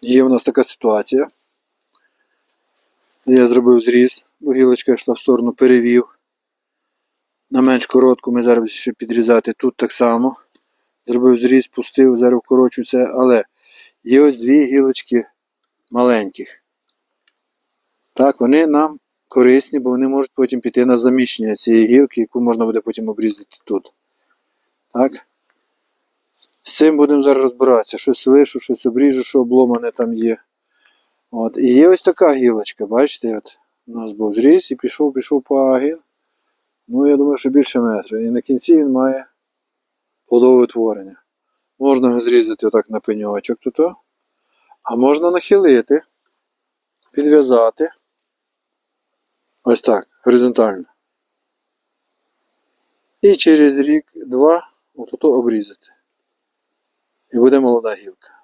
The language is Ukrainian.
Є в нас така ситуація. Я зробив зріз, бо гілочка йшла в сторону, перевів. На менш коротку ми зараз ще підрізати тут так само. Зробив зріз, пустив, зараз вкорочу це, але є ось дві гілочки маленьких. Так, вони нам корисні, бо вони можуть потім піти на заміщення цієї гілки, яку можна буде потім обрізати тут. Так? З цим будемо зараз розбиратися. Щось лишу, щось обріжу, що обломане там є. От. І є ось така гілочка, бачите, от у нас був зріз і пішов, пішов пагін. Ну, я думаю, що більше метра. І на кінці він має плодове утворення. Можна його зрізати отак на пеньочок тут. А можна нахилити, підв'язати. Ось так, горизонтально. І через рік-два обрізати. І буде молода гілка.